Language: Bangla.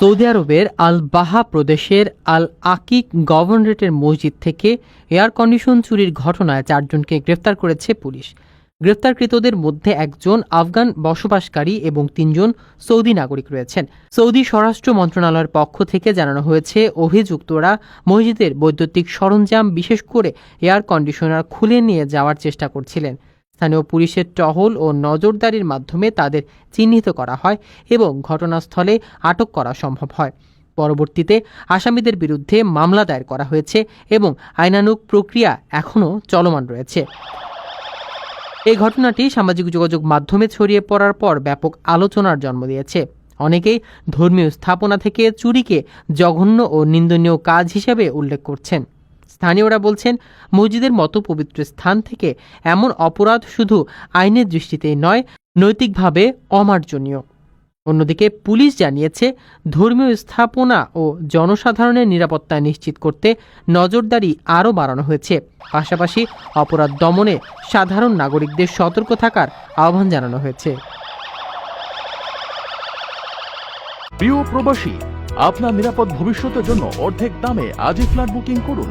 সৌদি আরবের আল বাহা প্রদেশের আল আকিক গভর্নরেটের মসজিদ থেকে এয়ার কন্ডিশন চুরির ঘটনায় চারজনকে গ্রেফতার করেছে পুলিশ। গ্রেফতারকৃতদের মধ্যে একজন আফগান বসবাসকারী এবং তিনজন সৌদি নাগরিক রয়েছেন। সৌদি স্বরাষ্ট্র মন্ত্রণালয়ের পক্ষ থেকে জানানো হয়েছে, অভিযুক্তরা মসজিদের বৈদ্যুতিক সরঞ্জাম বিশেষ করে এয়ার কন্ডিশনার খুলে নিয়ে যাওয়ার চেষ্টা করছিলেন। স্থানীয় পুলিশের টহল ও নজরদারির মাধ্যমে তাদের চিহ্নিত করা হয় এবং ঘটনাস্থলে আটক করা সম্ভব হয়। পরবর্তীতে আসামিদের বিরুদ্ধে মামলা দায়ের করা হয়েছে এবং আইনানুগ প্রক্রিয়া এখনও চলমান রয়েছে। এই ঘটনাটি সামাজিক যোগাযোগ মাধ্যমে ছড়িয়ে পড়ার পর ব্যাপক আলোচনার জন্ম দিয়েছে। অনেকেই ধর্মীয় স্থাপনা থেকে চুরিকে জঘন্য ও নিন্দনীয় কাজ হিসেবে উল্লেখ করছেন। স্থানীয়রা বলছেন, মসজিদের মতো পবিত্র স্থান থেকে এমন অপরাধ শুধু আইনের দৃষ্টিতেই নয়, নৈতিকভাবে অমার্জনীয়। অন্যদিকে পুলিশ জানিয়েছে, ধর্মীয় স্থাপনা ও জনসাধারণের নিরাপত্তা নিশ্চিত করতে নজরদারি আরও বাড়ানো হয়েছে। পাশাপাশি অপরাধ দমনে সাধারণ নাগরিকদের সতর্ক থাকার আহ্বান জানানো হয়েছে। প্রিয় প্রবাসী, আপনার নিরাপদ ভবিষ্যতের জন্য অর্ধেক দামে আজই ফ্ল্যাট বুকিং করুন।